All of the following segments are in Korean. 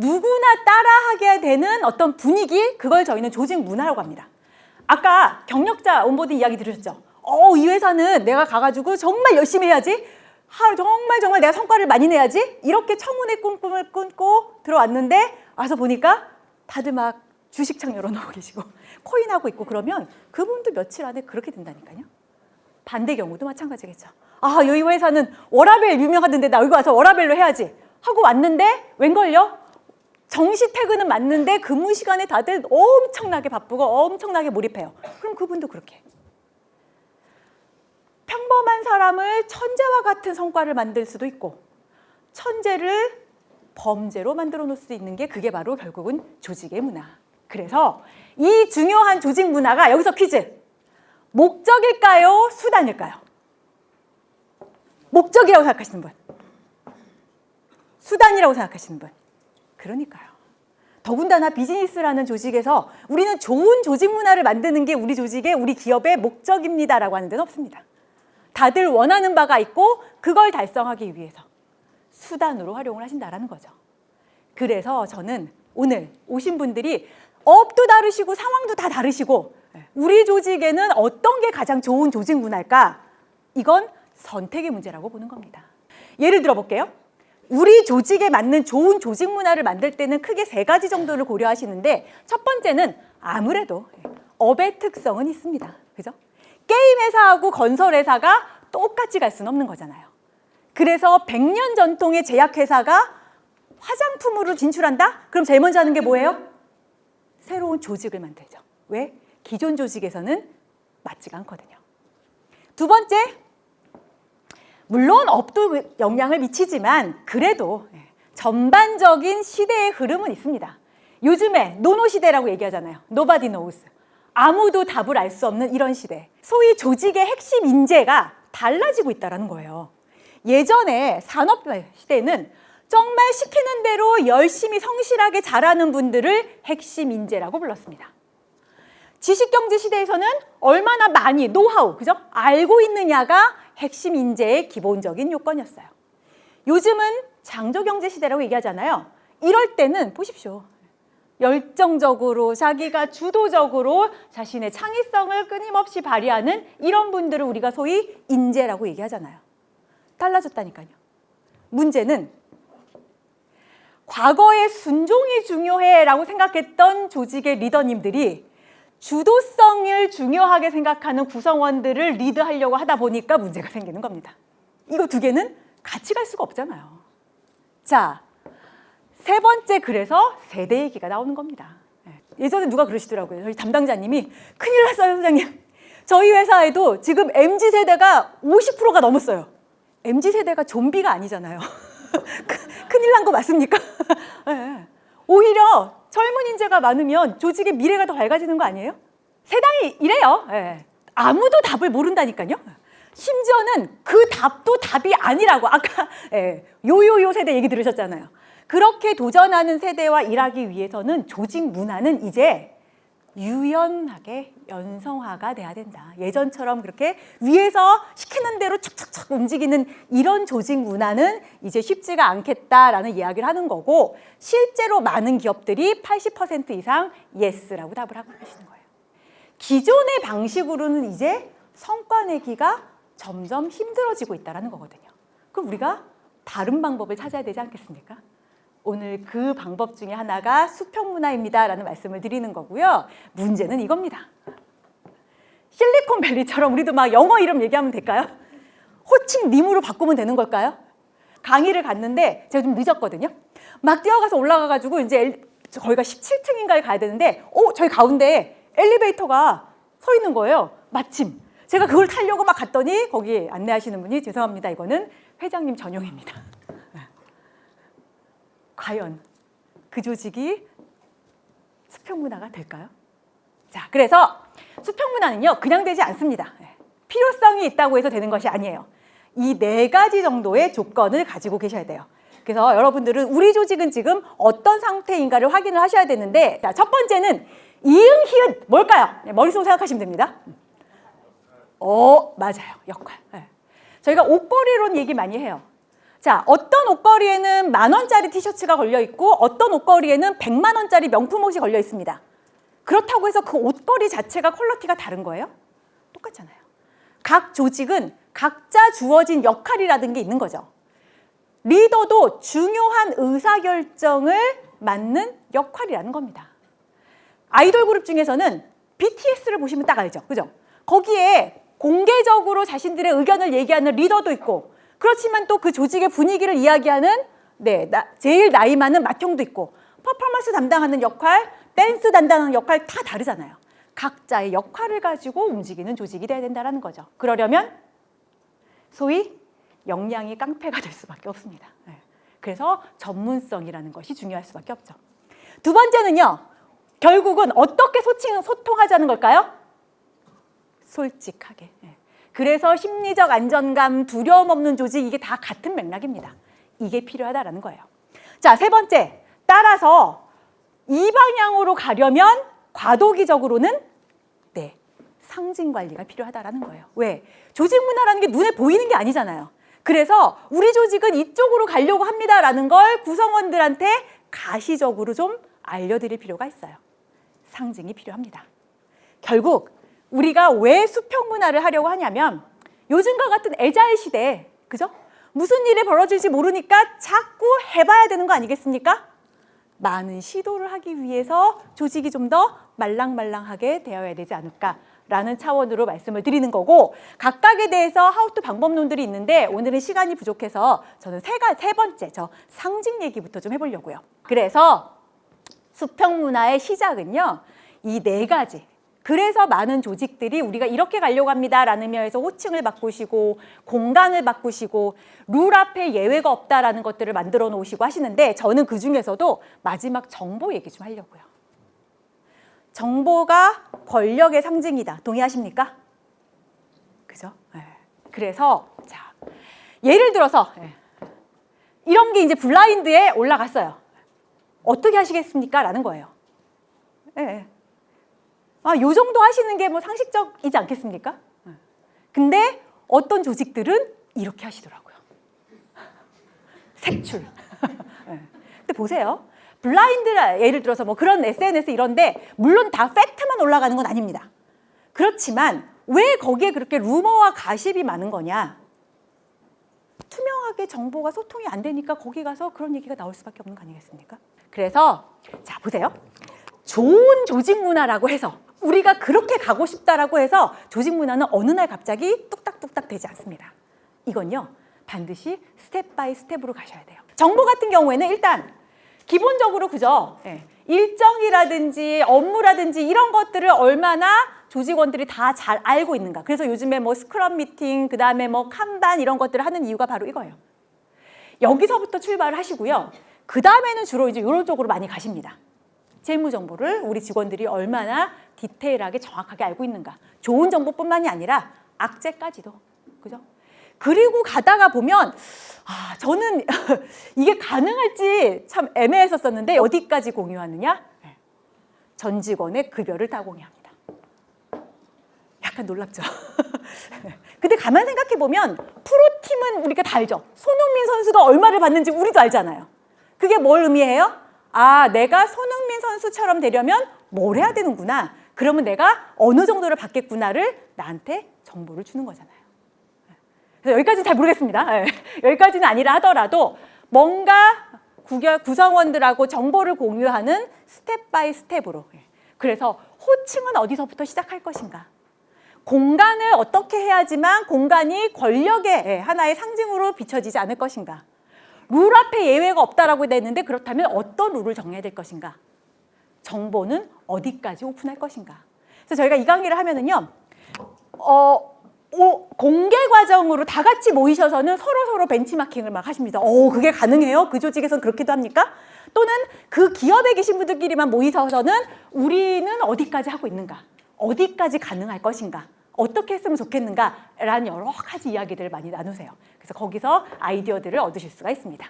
누구나 따라하게 되는 어떤 분위기 그걸 저희는 조직 문화라고 합니다. 아까 경력자 온보딩 이야기 들으셨죠? 어, 이 회사는 내가 가가지고 정말 열심히 해야지. 하, 정말 정말 내가 성과를 많이 내야지. 이렇게 청운의 꿈꿈을 끊고 들어왔는데 와서 보니까 다들 막 주식창 열어놓고 계시고 코인 하고 있고 그러면 그분도 며칠 안에 그렇게 된다니까요. 반대 경우도 마찬가지겠죠. 아, 여기 회사는 워라벨 유명하던데 나 여기 와서 워라벨로 해야지 하고 왔는데 웬걸요? 정시 퇴근은 맞는데 근무 시간에 다들 엄청나게 바쁘고 엄청나게 몰입해요. 그럼 그분도 그렇게. 평범한 사람을 천재와 같은 성과를 만들 수도 있고 천재를 범죄로 만들어 놓을 수 있는 게 그게 바로 결국은 조직의 문화. 그래서 이 중요한 조직 문화가 여기서 퀴즈. 목적일까요? 수단일까요? 목적이라고 생각하시는 분. 수단이라고 생각하시는 분. 그러니까요. 더군다나 비즈니스라는 조직에서 우리는 좋은 조직 문화를 만드는 게 우리 조직의 우리 기업의 목적입니다라고 하는 데는 없습니다. 다들 원하는 바가 있고 그걸 달성하기 위해서 수단으로 활용을 하신다라는 거죠. 그래서 저는 오늘 오신 분들이 업도 다르시고 상황도 다 다르시고 우리 조직에는 어떤 게 가장 좋은 조직 문화일까? 이건 선택의 문제라고 보는 겁니다. 예를 들어 볼게요. 우리 조직에 맞는 좋은 조직 문화를 만들 때는 크게 세 가지 정도를 고려하시는데 첫 번째는 아무래도 업의 특성은 있습니다. 그죠? 게임 회사하고 건설 회사가 똑같이 갈 수는 없는 거잖아요. 그래서 100년 전통의 제약 회사가 화장품으로 진출한다? 그럼 제일 먼저 하는 게 뭐예요? 새로운 조직을 만들죠. 왜? 기존 조직에서는 맞지가 않거든요. 두 번째, 물론 업도 영향을 미치지만 그래도 전반적인 시대의 흐름은 있습니다. 요즘에 노노 시대라고 얘기하잖아요. Nobody knows. 아무도 답을 알 수 없는 이런 시대. 소위 조직의 핵심 인재가 달라지고 있다는 거예요. 예전에 산업 시대는 정말 시키는 대로 열심히 성실하게 잘하는 분들을 핵심 인재라고 불렀습니다. 지식경제 시대에서는 얼마나 많이 노하우, 그죠? 알고 있느냐가 핵심 인재의 기본적인 요건이었어요. 요즘은 장조 경제 시대라고 얘기하잖아요. 이럴 때는 보십시오. 열정적으로 자기가 주도적으로 자신의 창의성을 끊임없이 발휘하는 이런 분들을 우리가 소위 인재라고 얘기하잖아요. 달라졌다니까요. 문제는 과거에 순종이 중요해라고 생각했던 조직의 리더님들이 주도성을 중요하게 생각하는 구성원들을 리드하려고 하다 보니까 문제가 생기는 겁니다. 이거 두 개는 같이 갈 수가 없잖아요. 자, 세 번째 그래서 세대 얘기가 나오는 겁니다. 예, 예전에 누가 그러시더라고요. 저희 담당자님이 큰일 났어요, 선생님. 저희 회사에도 지금 MZ 세대가 50%가 넘었어요. MZ 세대가 좀비가 아니잖아요. 큰일 난 거 맞습니까? 예. 오히려 젊은 인재가 많으면 조직의 미래가 더 밝아지는 거 아니에요? 세상이 이래요. 예. 아무도 답을 모른다니까요. 심지어는 그 답도 답이 아니라고 아까 예, 요요요 세대 얘기 들으셨잖아요. 그렇게 도전하는 세대와 일하기 위해서는 조직 문화는 이제 유연하게 연성화가 돼야 된다. 예전처럼 그렇게 위에서 시키는 대로 척척척 움직이는 이런 조직 문화는 이제 쉽지가 않겠다라는 이야기를 하는 거고 실제로 많은 기업들이 80% 이상 예스라고 답을 하고 계시는 거예요. 기존의 방식으로는 이제 성과 내기가 점점 힘들어지고 있다는 거거든요. 그럼 우리가 다른 방법을 찾아야 되지 않겠습니까? 오늘 그 방법 중에 하나가 수평 문화입니다라는 말씀을 드리는 거고요. 문제는 이겁니다. 실리콘밸리처럼 우리도 막 영어 이름 얘기하면 될까요? 호칭 님으로 바꾸면 되는 걸까요? 강의를 갔는데 제가 좀 늦었거든요. 막 뛰어가서 올라가가지고 이제 엘, 거기가 17층인가에 가야 되는데, 어 저희 가운데 엘리베이터가 서 있는 거예요. 마침 제가 그걸 타려고 막 갔더니 거기 안내하시는 분이 죄송합니다. 이거는 회장님 전용입니다. 과연 그 조직이 수평 문화가 될까요? 자, 그래서 수평 문화는요, 그냥 되지 않습니다. 예. 필요성이 있다고 해서 되는 것이 아니에요. 이 네 가지 정도의 조건을 가지고 계셔야 돼요. 그래서 여러분들은 우리 조직은 지금 어떤 상태인가를 확인을 하셔야 되는데, 자, 첫 번째는 이응, 히읗, 뭘까요? 네, 머릿속으로 생각하시면 됩니다. 어, 맞아요. 역할. 예. 저희가 옷걸이론 얘기 많이 해요. 자, 어떤 옷걸이에는 만 원짜리 티셔츠가 걸려 있고 어떤 옷걸이에는 백만 원짜리 명품 옷이 걸려 있습니다. 그렇다고 해서 그 옷걸이 자체가 퀄러티가 다른 거예요? 똑같잖아요. 각 조직은 각자 주어진 역할이라는 게 있는 거죠. 리더도 중요한 의사결정을 맡는 역할이라는 겁니다. 아이돌 그룹 중에서는 BTS를 보시면 딱 알죠. 그죠? 거기에 공개적으로 자신들의 의견을 얘기하는 리더도 있고 그렇지만 또 그 조직의 분위기를 이야기하는 네, 나, 제일 나이 많은 맏형도 있고 퍼포먼스 담당하는 역할, 댄스 담당하는 역할 다 다르잖아요. 각자의 역할을 가지고 움직이는 조직이 돼야 된다는 거죠. 그러려면 소위 역량이 깡패가 될 수밖에 없습니다. 네. 그래서 전문성이라는 것이 중요할 수밖에 없죠. 두 번째는요. 결국은 어떻게 소칭, 소통하자는 걸까요? 솔직하게. 네. 그래서 심리적 안정감, 두려움 없는 조직 이게 다 같은 맥락입니다. 이게 필요하다라는 거예요. 자, 세 번째. 따라서 이 방향으로 가려면 과도기적으로는 네. 상징 관리가 필요하다라는 거예요. 왜? 조직 문화라는 게 눈에 보이는 게 아니잖아요. 그래서 우리 조직은 이쪽으로 가려고 합니다라는 걸 구성원들한테 가시적으로 좀 알려드릴 필요가 있어요. 상징이 필요합니다. 결국 우리가 왜 수평 문화를 하려고 하냐면 요즘과 같은 애자의 시대에 그죠? 무슨 일이 벌어질지 모르니까 자꾸 해봐야 되는 거 아니겠습니까? 많은 시도를 하기 위해서 조직이 좀 더 말랑말랑하게 되어야 되지 않을까라는 차원으로 말씀을 드리는 거고 각각에 대해서 하우투 방법론들이 있는데 오늘은 시간이 부족해서 저는 세가 세 번째 저 상징 얘기부터 좀 해보려고요. 그래서 수평 문화의 시작은요 이 네 가지. 그래서 많은 조직들이 우리가 이렇게 가려고 합니다라는 의미에서 호칭을 바꾸시고 공간을 바꾸시고 룰 앞에 예외가 없다라는 것들을 만들어 놓으시고 하시는데 저는 그 중에서도 마지막 정보 얘기 좀 하려고요. 정보가 권력의 상징이다. 동의하십니까? 그죠? 네. 그래서 자 예를 들어서 네. 이런 게 이제 블라인드에 올라갔어요. 어떻게 하시겠습니까? 라는 거예요. 네. 아, 요 정도 하시는 게 뭐 상식적이지 않겠습니까? 네. 근데 어떤 조직들은 이렇게 하시더라고요. 색출. 네. 근데 보세요. 블라인드 예를 들어서 뭐 그런 SNS 이런데 물론 다 팩트만 올라가는 건 아닙니다. 그렇지만 왜 거기에 그렇게 루머와 가십이 많은 거냐? 투명하게 정보가 소통이 안 되니까 거기 가서 그런 얘기가 나올 수밖에 없는 거 아니겠습니까? 그래서 자 보세요. 좋은 조직 문화라고 해서 우리가 그렇게 가고 싶다라고 해서 조직 문화는 어느 날 갑자기 뚝딱뚝딱 되지 않습니다. 이건요 반드시 스텝 바이 스텝으로 가셔야 돼요. 정보 같은 경우에는 일단 기본적으로 그죠? 예. 일정이라든지 업무라든지 이런 것들을 얼마나 조직원들이 다 잘 알고 있는가. 그래서 요즘에 뭐 스크럼 미팅, 그 다음에 뭐 칸반 이런 것들을 하는 이유가 바로 이거예요. 여기서부터 출발을 하시고요. 그 다음에는 주로 이제 이런 쪽으로 많이 가십니다. 재무 정보를 우리 직원들이 얼마나 디테일하게 정확하게 알고 있는가. 좋은 정보뿐만이 아니라 악재까지도. 그죠? 그리고 가다가 보면 아, 저는 이게 가능할지 참 애매했었었는데 어디까지 공유하느냐? 네. 전 직원의 급여를 다 공유합니다. 약간 놀랍죠? 근데 가만 생각해 보면 프로팀은 우리가 다 알죠. 손흥민 선수가 얼마를 받는지 우리도 알잖아요. 그게 뭘 의미해요? 아, 내가 손흥민 선수처럼 되려면 뭘 해야 되는구나. 그러면 내가 어느 정도를 받겠구나를 나한테 정보를 주는 거잖아요. 그래서 여기까지는 잘 모르겠습니다. 예. 여기까지는 아니라 하더라도 뭔가 구성원들하고 정보를 공유하는 스텝 바이 스텝으로. 예. 그래서 호칭은 어디서부터 시작할 것인가? 공간을 어떻게 해야지만 공간이 권력의 예, 하나의 상징으로 비춰지지 않을 것인가? 룰 앞에 예외가 없다라고 되는데 그렇다면 어떤 룰을 정해야 될 것인가? 정보는 어디까지 오픈할 것인가? 그래서 저희가 이 강의를 하면은요, 어, 오, 공개 과정으로 다 같이 모이셔서는 서로 서로 벤치마킹을 막 하십니다. 오, 그게 가능해요? 그 조직에서는 그렇게도 합니까? 또는 그 기업에 계신 분들끼리만 모이셔서는 우리는 어디까지 하고 있는가? 어디까지 가능할 것인가? 어떻게 했으면 좋겠는가라는 여러 가지 이야기들을 많이 나누세요. 그래서 거기서 아이디어들을 얻으실 수가 있습니다.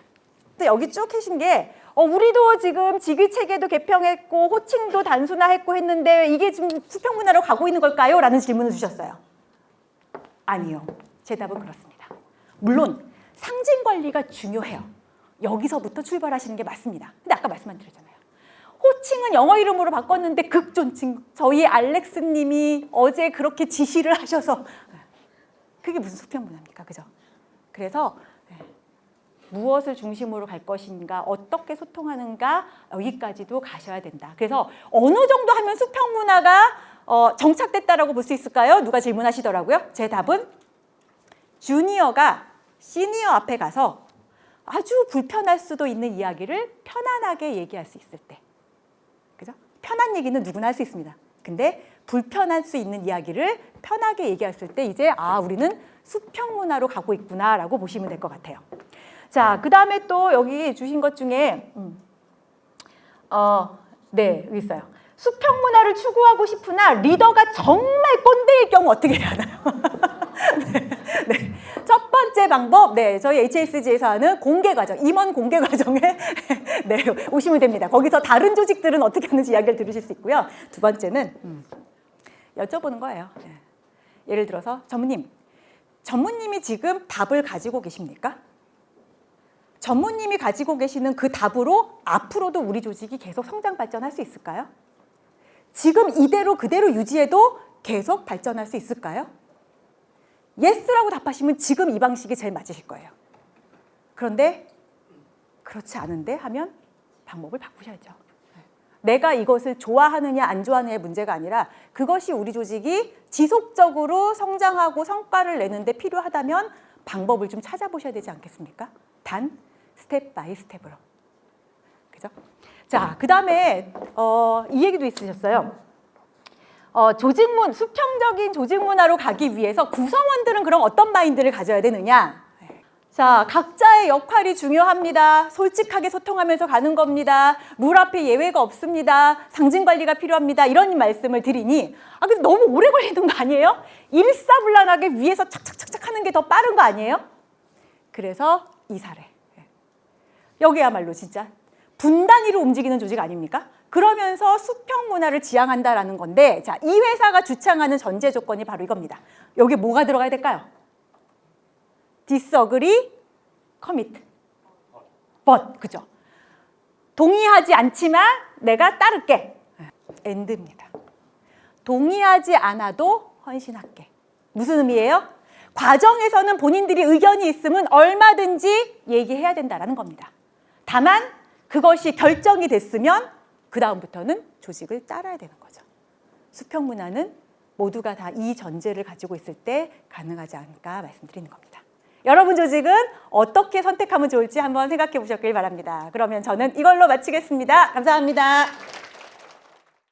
또 여기 쭉 계신 게 어, 우리도 지금 직위 체계도 개평했고 호칭도 단순화했고 했는데 이게 지금 수평 문화로 가고 있는 걸까요? 라는 질문을 주셨어요. 아니요. 제 답은 그렇습니다. 물론 상징 관리가 중요해요. 여기서부터 출발하시는 게 맞습니다. 근데 아까 말씀 안 드렸잖아요. 호칭은 영어 이름으로 바꿨는데 극존칭 저희 알렉스 님이 어제 그렇게 지시를 하셔서 그게 무슨 수평 문화입니까, 그죠? 그래서 네, 무엇을 중심으로 갈 것인가, 어떻게 소통하는가 여기까지도 가셔야 된다. 그래서 어느 정도 하면 수평 문화가 어, 정착됐다라고 볼 수 있을까요? 누가 질문하시더라고요. 제 답은 주니어가 시니어 앞에 가서 아주 불편할 수도 있는 이야기를 편안하게 얘기할 수 있을 때. 그죠? 편한 얘기는 누구나 할 수 있습니다. 근데 불편할 수 있는 이야기를 편하게 얘기했을 때 이제 아, 우리는 수평 문화로 가고 있구나라고 보시면 될 것 같아요. 자, 그 다음에 또 여기 주신 것 중에 음, 어, 네, 여기 있어요. 수평 문화를 추구하고 싶으나 리더가 정말 꼰대일 경우 어떻게 해야 하나요? 네, 네. 첫 번째 방법, 네, 저희 HSG에서 하는 공개 과정, 임원 공개 과정에 네, 오시면 됩니다. 거기서 다른 조직들은 어떻게 하는지 이야기를 들으실 수 있고요. 두 번째는 음, 여쭤보는 거예요. 네. 예를 들어서 전무님, 전무님이 지금 답을 가지고 계십니까? 전무님이 가지고 계시는 그 답으로 앞으로도 우리 조직이 계속 성장 발전할 수 있을까요? 지금 이대로 그대로 유지해도 계속 발전할 수 있을까요? 예스라고 답하시면 지금 이 방식이 제일 맞으실 거예요. 그런데 그렇지 않은데 하면 방법을 바꾸셔야죠. 내가 이것을 좋아하느냐 안 좋아하느냐의 문제가 아니라 그것이 우리 조직이 지속적으로 성장하고 성과를 내는데 필요하다면 방법을 좀 찾아보셔야 되지 않겠습니까? 단 스텝 바이 스텝으로. 그죠? 자, 그 다음에 어, 이 얘기도 있으셨어요. 어, 조직문 수평적인 조직 문화로 가기 위해서 구성원들은 그럼 어떤 마인드를 가져야 되느냐? 자, 각자의 역할이 중요합니다. 솔직하게 소통하면서 가는 겁니다. 룰 앞에 예외가 없습니다. 상징 관리가 필요합니다. 이런 말씀을 드리니 아 근데 너무 오래 걸리는 거 아니에요? 일사불란하게 위에서 착착착착 하는 게 더 빠른 거 아니에요? 그래서 이 사례. 여기야말로 진짜 분단위로 움직이는 조직 아닙니까? 그러면서 수평 문화를 지향한다라는 건데, 자, 이 회사가 주창하는 전제 조건이 바로 이겁니다. 여기 뭐가 들어가야 될까요? Disagree, commit. but, 그죠? 동의하지 않지만 내가 따를게. end입니다. 동의하지 않아도 헌신할게. 무슨 의미예요? 과정에서는 본인들이 의견이 있으면 얼마든지 얘기해야 된다라는 겁니다. 다만 그것이 결정이 됐으면 그 다음부터는 조직을 따라야 되는 거죠. 수평 문화는 모두가 다 이 전제를 가지고 있을 때 가능하지 않을까 말씀드리는 겁니다. 여러분 조직은 어떻게 선택하면 좋을지 한번 생각해 보셨길 바랍니다. 그러면 저는 이걸로 마치겠습니다. 감사합니다.